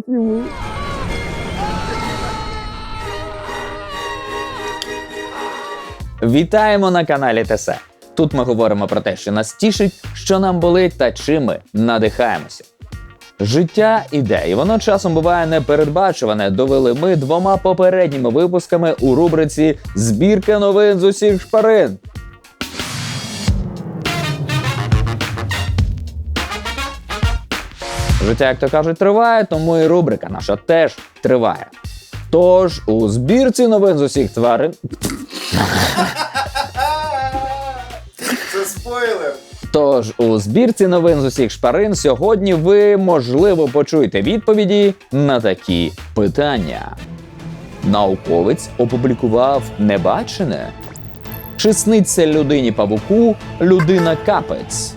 посіву. Вітаємо на каналі ТСЕ. Тут ми говоримо про те, що нас тішить, що нам болить та чим ми надихаємося. Життя іде, і воно часом буває непередбачуване. Довели ми двома попередніми випусками у рубриці Збірка новин з усіх шпарин. Життя, як то кажуть, триває, тому і рубрика наша теж триває. Тож у збірці новин з усіх тварин Це спойлер. Тож у збірці новин з усіх шпарин сьогодні ви можливо почуєте відповіді на такі питання. Науковець опублікував небачене? Чи сниться людині павуку людина капець?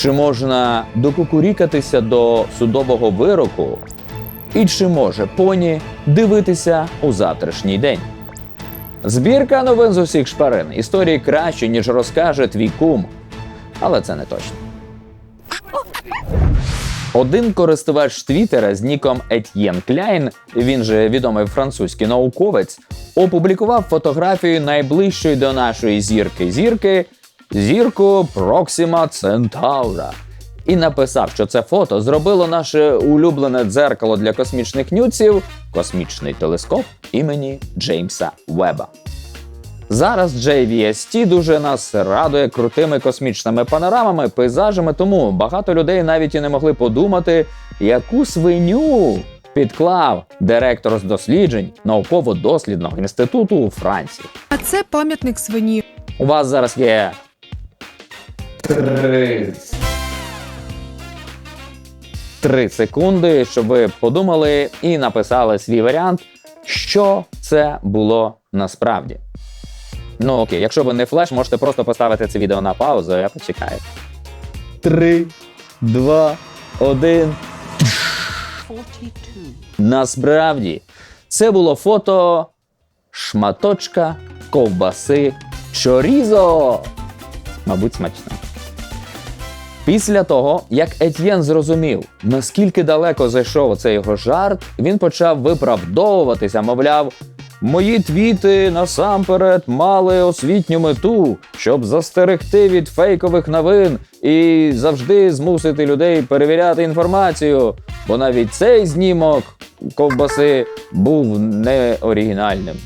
Чи можна докукурікатися до судового вироку? І чи може поні дивитися у завтрашній день? Збірка новин з усіх шпарин. Історії краще, ніж розкаже твій кум. Але це не точно. Один користувач Твіттера з ніком Етьєн Кляйн, він же відомий французький науковець, опублікував фотографію найближчої до нашої зірки зірки зірку Проксима Центаура. І написав, що це фото зробило наше улюблене дзеркало для космічних нюців космічний телескоп імені Джеймса Веба. Зараз JVST дуже нас радує крутими космічними панорамами, пейзажами, тому багато людей навіть і не могли подумати, яку свиню підклав директор з досліджень науково-дослідного інституту у Франції. А це пам'ятник свині. У вас зараз є три, три секунди, щоб ви подумали і написали свій варіант, що це було насправді. Ну окей, якщо ви не флеш, можете просто поставити це відео на паузу, я почекаю. Три, два, один. Насправді, це було фото шматочка ковбаси чорізо. Мабуть, смачно. Після того, як Етьєн зрозумів, наскільки далеко зайшов цей його жарт, він почав виправдовуватися, мовляв, мої твіти насамперед мали освітню мету, щоб застерегти від фейкових новин і завжди змусити людей перевіряти інформацію. Бо навіть цей знімок ковбаси був не оригінальним.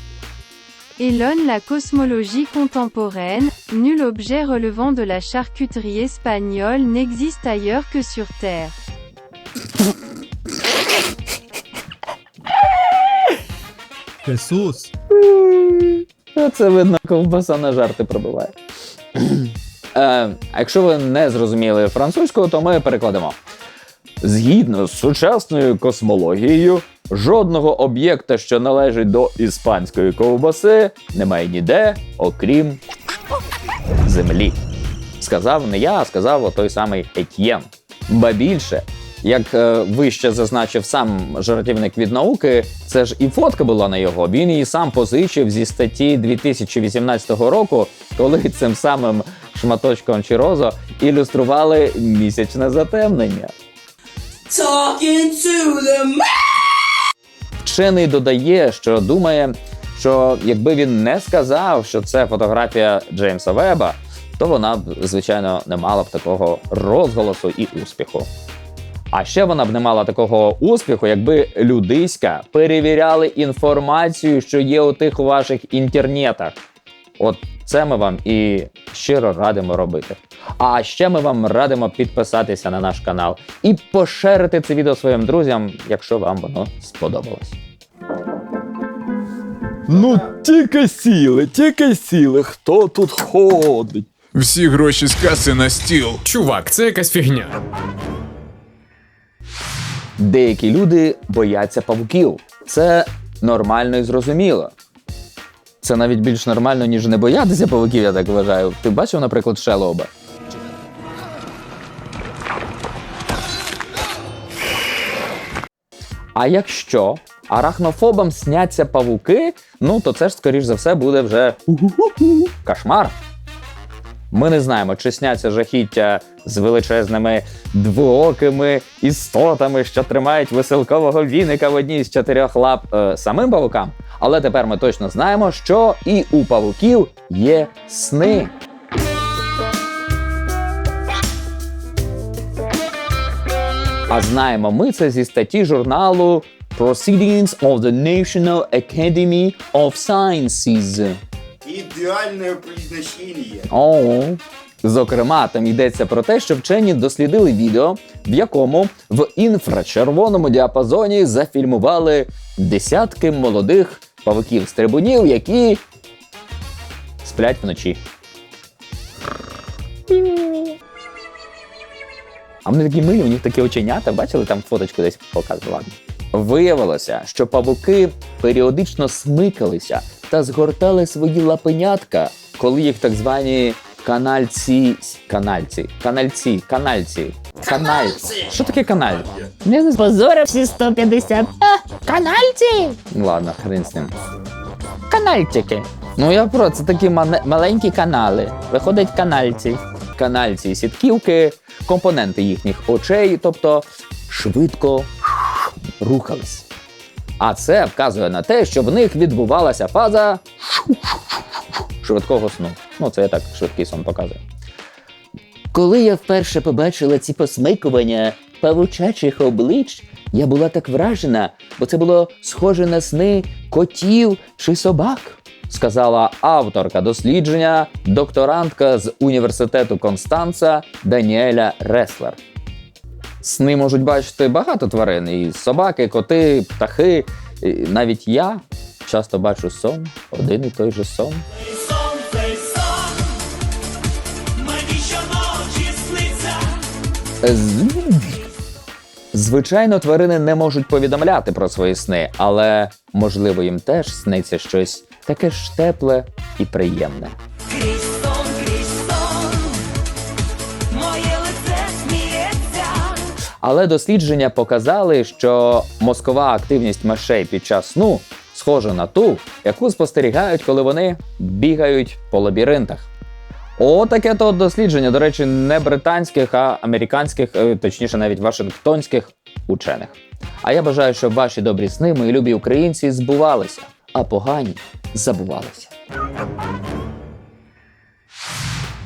Elon la cosmologie contemporaine, nul objet relevant de la charcuterie espagnole n'existe ailleurs que sur Terre. Jesús. Це видно, ковбаса на жарти пробиває. Е, а якщо ви не зрозуміли французького, то ми перекладемо. Згідно з сучасною космологією, жодного об'єкта, що належить до іспанської ковбаси, немає ніде, окрім землі. Сказав не я, а сказав той самий Етьєн. Ба більше, як е, вище зазначив сам жартівник від науки, це ж і фотка була на його. Він її сам позичив зі статті 2018 року, коли цим самим шматочком Чірозо ілюстрували місячне затемнення. Talking to the Вчений додає, що думає, що якби він не сказав, що це фотографія Джеймса Веба, то вона б, звичайно, не мала б такого розголосу і успіху. А ще вона б не мала такого успіху, якби людиська перевіряли інформацію, що є у тих ваших інтернетах. От це ми вам і щиро радимо робити. А ще ми вам радимо підписатися на наш канал і поширити це відео своїм друзям, якщо вам воно сподобалось. Ну, тільки сіли, тільки сіли. Хто тут ходить? Всі гроші з каси на стіл. Чувак, це якась фігня. Деякі люди бояться павуків. Це нормально і зрозуміло. Це навіть більш нормально, ніж не боятися павуків, я так вважаю. Ти бачив, наприклад, шелоба? А якщо арахнофобам сняться павуки, ну то це ж, скоріш за все, буде вже кошмар. Ми не знаємо, чи сняться жахіття з величезними двоокими істотами, що тримають веселкового віника в одній з чотирьох лап е, самим павукам. Але тепер ми точно знаємо, що і у павуків є сни. А знаємо ми це зі статті журналу Proceedings of the National Academy of Sciences. Ідеальне призначення. О, зокрема, там йдеться про те, що вчені дослідили відео, в якому в інфрачервоному діапазоні зафільмували десятки молодих павуків-стрибунів, які сплять вночі. А вони такі милі, у них такі оченята, бачили, там фоточку десь показували. Виявилося, що павуки періодично смикалися та згортали свої лапенятка, коли їх так звані канальці. Канальці. Канальці. Канальці. Канальці. Що таке каналь? Не позорив всі 150. А, канальці! Ну, Ладно, хрен з ним. Канальчики. Ну я про це такі маленькі канали. Виходять канальці. Канальці, сітківки, компоненти їхніх очей, тобто швидко рухались. А це вказує на те, що в них відбувалася фаза швидкого сну. Ну, це я так швидкий сон показую. Коли я вперше побачила ці посмикування павучачих облич, я була так вражена, бо це було схоже на сни котів чи собак, сказала авторка дослідження, докторантка з університету Констанца Даніеля Реслер. Сни можуть бачити багато тварин: і собаки, коти, птахи. І навіть я часто бачу сон, один і той же сон. Звичайно, тварини не можуть повідомляти про свої сни, але можливо їм теж сниться щось таке ж тепле і приємне. Але дослідження показали, що мозкова активність мишей під час сну схожа на ту, яку спостерігають, коли вони бігають по лабіринтах. О, таке то дослідження, до речі, не британських, а американських, е, точніше, навіть вашингтонських учених. А я бажаю, щоб ваші добрі сни, мої любі українці, збувалися, а погані забувалися.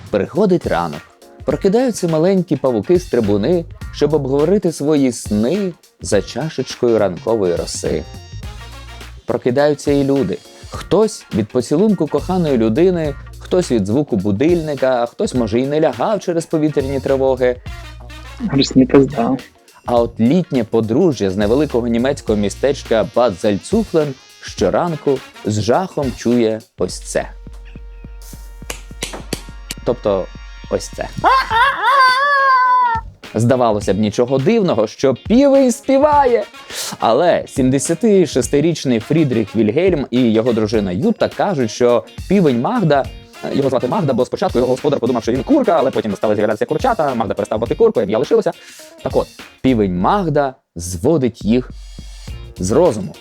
Приходить ранок. Прокидаються маленькі павуки-стрибуни, щоб обговорити свої сни за чашечкою ранкової роси. Прокидаються і люди. Хтось від поцілунку коханої людини, хтось від звуку будильника, а хтось може і не лягав через повітряні тривоги. А от літнє подружжя з невеликого німецького містечка Бад Зальцуфлен щоранку з жахом чує ось це. Тобто ось це. Здавалося б, нічого дивного, що півень співає. Але 76-річний Фрідріх Вільгельм і його дружина Юта кажуть, що півень Магда. Його звати Магда, бо спочатку його господар подумав, що він курка, але потім стали з'являтися курчата. Магда перестав бути куркою, ім'я лишилося. Так от, півень Магда зводить їх з розуму.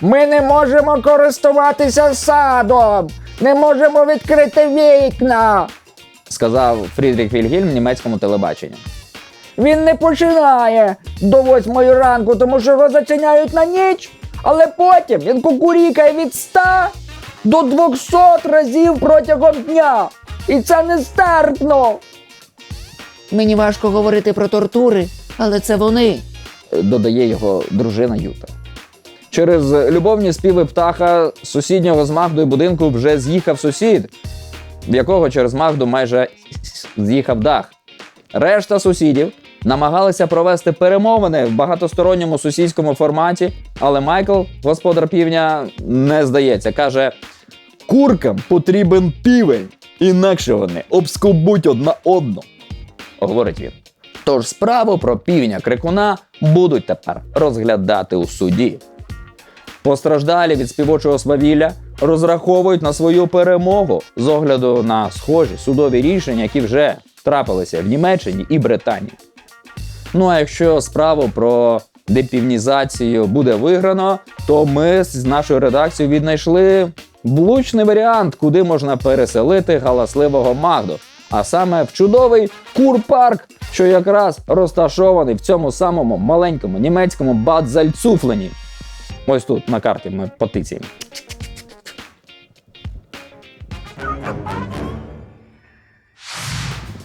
Ми не можемо користуватися садом, не можемо відкрити вікна, сказав Фрідріх Вільгельм німецькому телебаченню. Він не починає до восьмої ранку, тому що його зачиняють на ніч, але потім він кукурікає від 100 до 200 разів протягом дня. І це нестерпно. Мені важко говорити про тортури, але це вони. додає його дружина Юта. Через любовні співи птаха з сусіднього з Магдою будинку вже з'їхав сусід, в якого через Магду майже з'їхав дах. Решта сусідів намагалися провести перемовини в багатосторонньому сусідському форматі, але Майкл, господар півня, не здається. Каже: Куркам потрібен півень, інакше вони обскубуть одна одну. говорить він. Тож справу про півня крикуна будуть тепер розглядати у суді. Постраждалі від співочого свавілля розраховують на свою перемогу з огляду на схожі судові рішення, які вже трапилися в Німеччині і Британії. Ну а якщо справу про депівнізацію буде виграно, то ми з нашою редакцією віднайшли влучний варіант, куди можна переселити галасливого Магду. А саме в чудовий курпарк, що якраз розташований в цьому самому маленькому німецькому Бадзальцуфлені. Ось тут на карті ми потиціємо.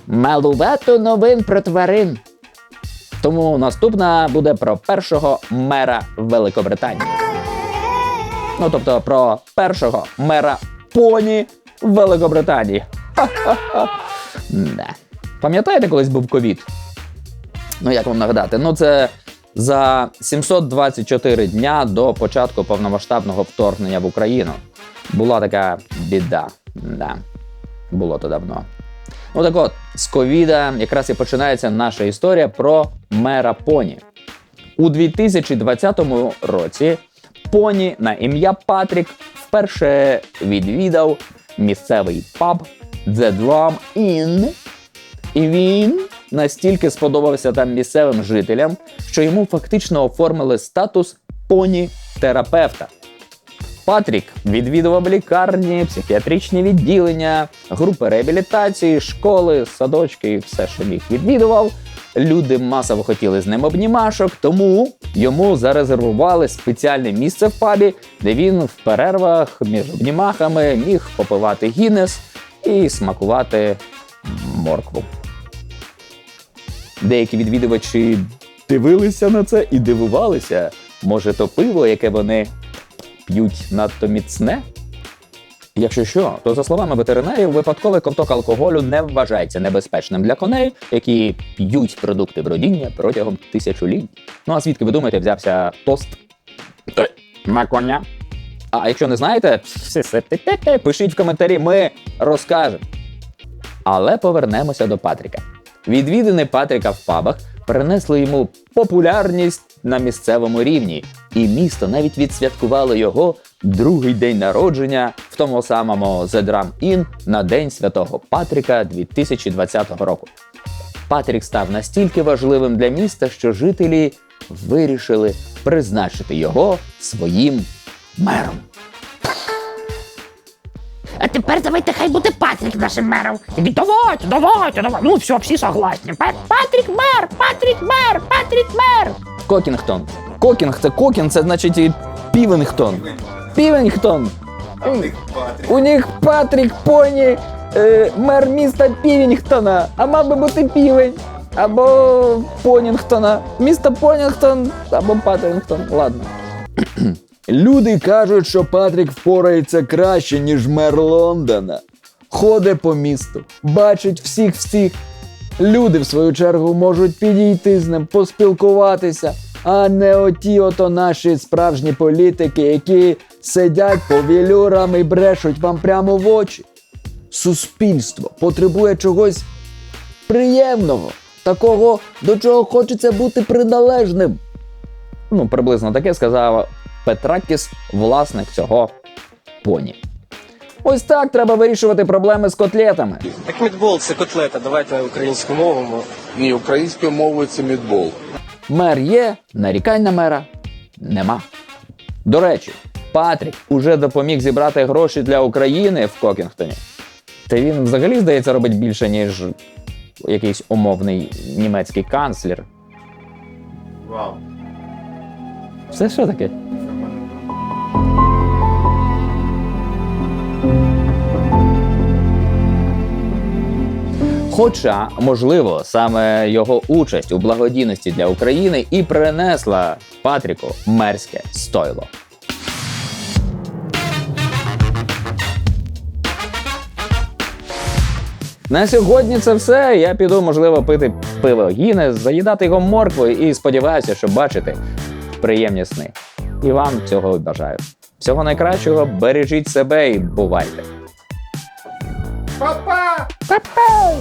Малувато новин про тварин. Тому наступна буде про першого мера Великобританії. Ну, тобто про першого мера поні Великобританії. Да. Пам'ятаєте, колись був ковід? Ну, як вам нагадати? Ну, це за 724 дня до початку повномасштабного вторгнення в Україну. Була така біда. Да. Було то давно. Ну так от, з ковіда якраз і починається наша історія про мера поні. У 2020 році поні на ім'я Патрік вперше відвідав місцевий паб The Drum Inn. І він настільки сподобався там місцевим жителям, що йому фактично оформили статус поні-терапевта. Патрік відвідував лікарні, психіатричні відділення, групи реабілітації, школи, садочки і все, що міг відвідував. Люди масово хотіли з ним обнімашок, тому йому зарезервували спеціальне місце в пабі, де він в перервах між обнімахами міг попивати гінес і смакувати моркву. Деякі відвідувачі дивилися на це і дивувалися. Може, то пиво, яке вони п'ють надто міцне? Якщо що, то за словами ветеринарів, випадковий ковток алкоголю не вважається небезпечним для коней, які п'ють продукти бродіння протягом тисячоліть. Ну а звідки ви думаєте, взявся тост на коня? А якщо не знаєте, пишіть в коментарі, ми розкажемо. Але повернемося до Патріка. Відвідини Патріка в пабах принесли йому популярність на місцевому рівні, і місто навіть відсвяткувало його другий день народження в тому самому The Drum Inn на День Святого Патріка 2020 року. Патрік став настільки важливим для міста, що жителі вирішили призначити його своїм мером. Тепер давайте хай буде Патрік нашим мером. Давайте, давайте, давайте. Ну все, всі согласні. Патрік мер, Патрік мер, Патрік мер. Кокінгтон. Кокінг це Кокінг, це значить і Півінгтон. Півінгтон. А них Патрік. У них Патрік Поні, е, мер міста Півінгтона, а мав би бути півень. Або Понінгтона. Місто Понінгтон або Патрінгтон. Ладно. Люди кажуть, що Патрік впорається краще, ніж мер Лондона. Ходить по місту, бачить всіх всіх. Люди, в свою чергу, можуть підійти з ним, поспілкуватися, а не оті ото наші справжні політики, які сидять по вілюрам і брешуть вам прямо в очі. Суспільство потребує чогось приємного, такого, до чого хочеться бути приналежним. Ну, приблизно таке сказав Петракіс, власник цього поні. Ось так треба вирішувати проблеми з котлетами. Так мідбол це котлета, давайте українську мову. Ні, українською мовою це мідбол. Мер є, нарікань на мера нема. До речі, Патрік уже допоміг зібрати гроші для України в Кокінгтоні. Та він взагалі, здається, робить більше, ніж якийсь умовний німецький канцлер. Вау. Це що таке? Хоча, можливо, саме його участь у благодійності для України і принесла Патріку мерське стойло. На сьогодні це все. Я піду, можливо, пити пиво Гіннес, заїдати його морквою і сподіваюся, що бачити приємні сни. І вам цього бажаю. Всього найкращого, бережіть себе і бувайте. Па-па! Па-па!